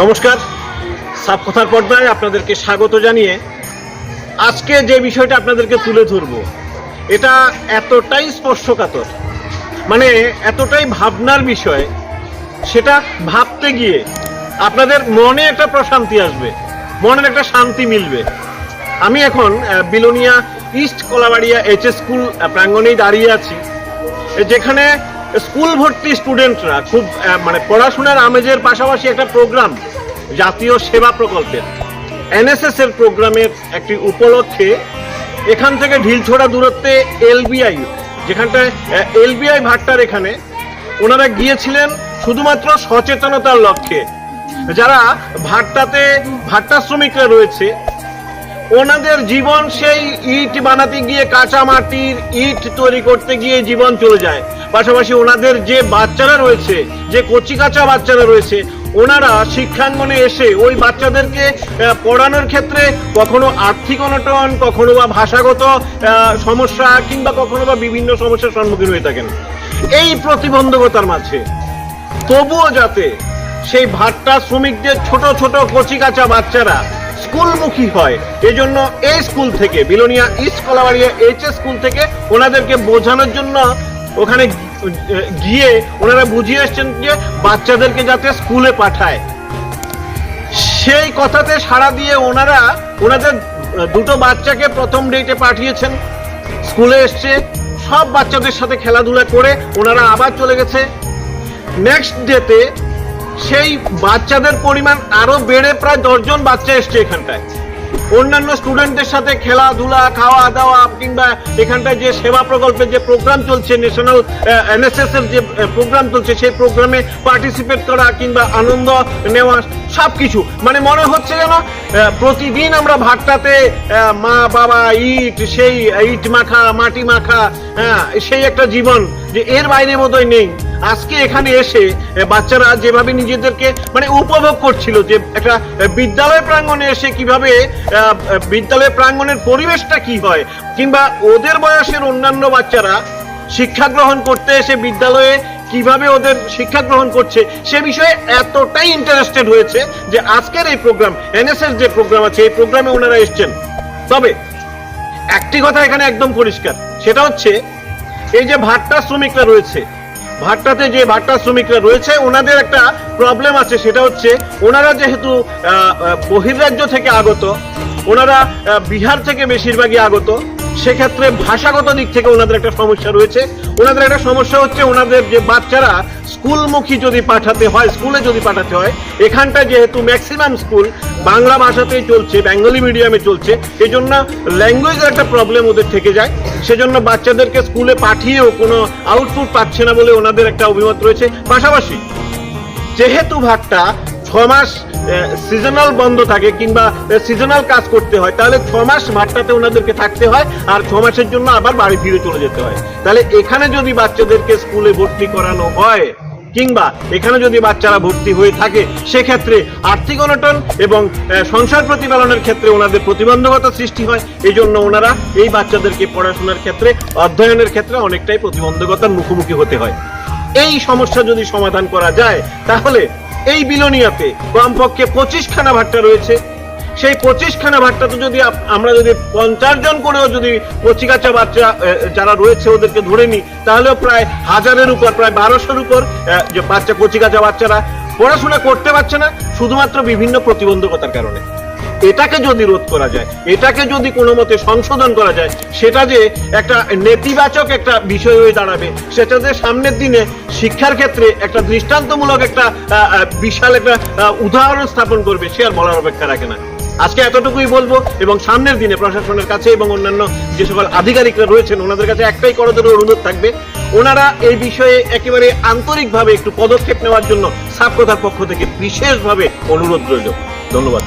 নমস্কার। সাপ কথার পর্দায় আপনাদেরকে স্বাগত জানিয়ে আজকে যে বিষয়টা আপনাদেরকে তুলে ধরবো, এটা এতটাই স্পর্শকাতর মানে এতটাই ভাবনার বিষয়, সেটা ভাবতে গিয়ে আপনাদের মনে একটা প্রশান্তি আসবে, মনের একটা শান্তি মিলবে। আমি এখন Belonia east Kalabaria H school প্রাঙ্গণেই দাঁড়িয়ে আছি, যেখানে স্কুল ভর্তি স্টুডেন্টরা খুব মানে পড়াশোনার আমেজের পাশাপাশি একটা প্রোগ্রাম জাতীয় সেবা প্রকল্পের এনএসএস এর প্রোগ্রামের একটি উপলক্ষে এখান থেকে ঢিলছোড়া দূরত্বে এলবিআই যেখানটায় এলবিআই ভাট্টার এখানে ওনারা গিয়েছিলেন শুধুমাত্র সচেতনতার লক্ষ্যে। যারা ভাট্টাতে ভাট্টা শ্রমিকরা রয়েছে ওনাদের জীবন সেই ইট বানাতে গিয়ে কাঁচা মাটির ইট তৈরি করতে গিয়ে জীবন চলে যায়। পাশাপাশি ওনাদের যে বাচ্চারা রয়েছে, যে কচি কাঁচা বাচ্চারা রয়েছে, ওনারা শিক্ষাঙ্গনে এসে ওই বাচ্চাদেরকে পড়ানোর ক্ষেত্রে কখনো আর্থিক অনটন, কখনো বা ভাষাগত সমস্যা কিংবা কখনো বা বিভিন্ন সমস্যার সম্মুখীন হয়ে থাকেন। এই প্রতিবন্ধকতার মাঝে তবুও যাতে সেই ভাট্টা শ্রমিকদের ছোট ছোট কচি কাঁচা বাচ্চারা স্কুলমুখী হয়। এজন্য এই স্কুল থেকে, Belonia east Kalabaria H school থেকে ওনাদেরকে বোঝানোর জন্য ওখানে গিয়ে ওনারা বুঝিয়ে এসছেন যে বাচ্চাদেরকে যাতে স্কুলে পাঠায়। সেই কথাতে সাড়া দিয়ে ওনারা ওনাদের দুটো বাচ্চাকে প্রথম ডেটে পাঠিয়েছেন। স্কুলে এসছে, সব বাচ্চাদের সাথে খেলাধুলা করে ওনারা আবার চলে গেছে। নেক্সট ডেতে সেই বাচ্চাদের পরিমাণ আরও বেড়ে প্রায় দশজন বাচ্চা এসছে এখানটায়। অন্যান্য স্টুডেন্টদের সাথে খেলাধুলা খাওয়া দাওয়া কিংবা এখানটায় যে সেবা প্রকল্পের যে প্রোগ্রাম চলছে ন্যাশনাল এনএসএস এর যে প্রোগ্রাম চলছে, সেই প্রোগ্রামে পার্টিসিপেট করা কিংবা আনন্দ নেওয়া সব কিছু মানে মনে হচ্ছে যেন প্রতিদিন আমরা ভাটটাতে মা, বাবা, ইট, সেই ইট মাখা, মাটি মাখা হ্যাঁ সেই একটা জীবন যে এর বাইরে বোধহয় নেই। আজকে এখানে এসে বাচ্চারা যেভাবে নিজেদেরকে মানে উপভোগ করছিল, যে একটা বিদ্যালয় প্রাঙ্গণে এসে কীভাবে বিদ্যালয় প্রাঙ্গণের পরিবেশটা কি হয়, কিংবা ওদের বয়সের অন্যান্য বাচ্চারা শিক্ষা গ্রহণ করতে এসে বিদ্যালয়ে কীভাবে ওদের শিক্ষা গ্রহণ করছে, সে বিষয়ে এতটাই ইন্টারেস্টেড হয়েছে যে আজকের এই প্রোগ্রাম এনএসএস যে প্রোগ্রাম আছে, এই প্রোগ্রামে ওনারা এসছেন। তবে, একটি কথা এখানে একদম পরিষ্কার, সেটা হচ্ছে, এই যে ভাট্টা শ্রমিকরা রয়েছে ভাট্টাতে যে ভাট্টা শ্রমিকরা রয়েছে, ওনাদের একটা প্রবলেম আছে, সেটা হচ্ছে ওনারা যেহেতু বহির্রাজ্য থেকে আগত, ওনারা বিহার থেকে বেশিরভাগই আগত সেক্ষেত্রে ভাষাগত দিক থেকে ওনাদের একটা সমস্যা রয়েছে। ওনাদের একটা সমস্যা হচ্ছে ওনাদের যে বাচ্চারা স্কুলমুখী যদি পাঠাতে হয়, স্কুলে যদি পাঠাতে হয় এখানটায় যেহেতু ম্যাক্সিমাম স্কুল, বাংলা ভাষাতেই চলছে, বেঙ্গলি মিডিয়ামে চলছে এই জন্য ল্যাঙ্গুয়েজের একটা প্রবলেম ওদের থেকে যায়। সেজন্য বাচ্চাদেরকে স্কুলে পাঠিয়েও কোনো আউটপুট পাচ্ছে না বলে ওনাদের একটা অভিমত রয়েছে। পাশাপাশি যেহেতু ভাগটা মাস সিজনাল বন্ধ থাকে কিংবা সিজনাল কাজ করতে হয়, তাহলে মাস ভাটটাতে ওনাদেরকে থাকতে হয় আর মাসের জন্য আবার বাড়ি ফিরে চলে যেতে হয়। তাহলে এখানে যদি বাচ্চাদেরকে স্কুলে ভর্তি করানো হয়, কিংবা এখানে যদি বাচ্চারা ভর্তি হয়ে থাকে, সেক্ষেত্রে আর্থিক অনটন এবং সংসার প্রতিপালনের ক্ষেত্রে ওনাদের প্রতিবন্ধকতা সৃষ্টি হয়। এই জন্য ওনারা এই বাচ্চাদেরকে পড়াশোনার ক্ষেত্রে, অধ্যয়নের ক্ষেত্রে অনেকটাই প্রতিবন্ধকতার মুখোমুখি হতে হয়। এই সমস্যা যদি সমাধান করা যায়, তাহলে এই বিলোনিয়াতে কমপক্ষে পঁচিশখানা ভাট্টা রয়েছে। সেই পঁচিশখানা ভাট্টাতে যদি আমরা যদি পঞ্চাশ জন করেও যদি কচিকাচা বাচ্চা যারা রয়েছে ওদেরকে ধরে নিই, তাহলেও প্রায় হাজারের উপর, প্রায় বারোশোর উপর যে বাচ্চা কচিকাচা বাচ্চারা পড়াশোনা করতে পারছে না, শুধুমাত্র বিভিন্ন প্রতিবন্ধকতার কারণে। এটাকে যদি রোধ করা যায়, এটাকে যদি কোনো মতে সংশোধন করা যায়, সেটা যে একটা নেতিবাচক একটা বিষয় হয়ে দাঁড়াবে, সেটা যে সামনের দিনে শিক্ষার ক্ষেত্রে একটা দৃষ্টান্তমূলক একটা বিশাল একটা উদাহরণ স্থাপন করবে, সে আর বলার অপেক্ষা রাখে না। আজকে এতটুকুই বলব, এবং সামনের দিনে প্রশাসনের কাছে এবং অন্যান্য যে সকল আধিকারিকরা রয়েছেন, ওনাদের কাছে একটাই করদের অনুরোধ থাকবে, ওনারা এই বিষয়ে একেবারে আন্তরিকভাবে একটু পদক্ষেপ নেওয়ার জন্য সাবকতার পক্ষ থেকে বিশেষভাবে অনুরোধ রইল। ধন্যবাদ।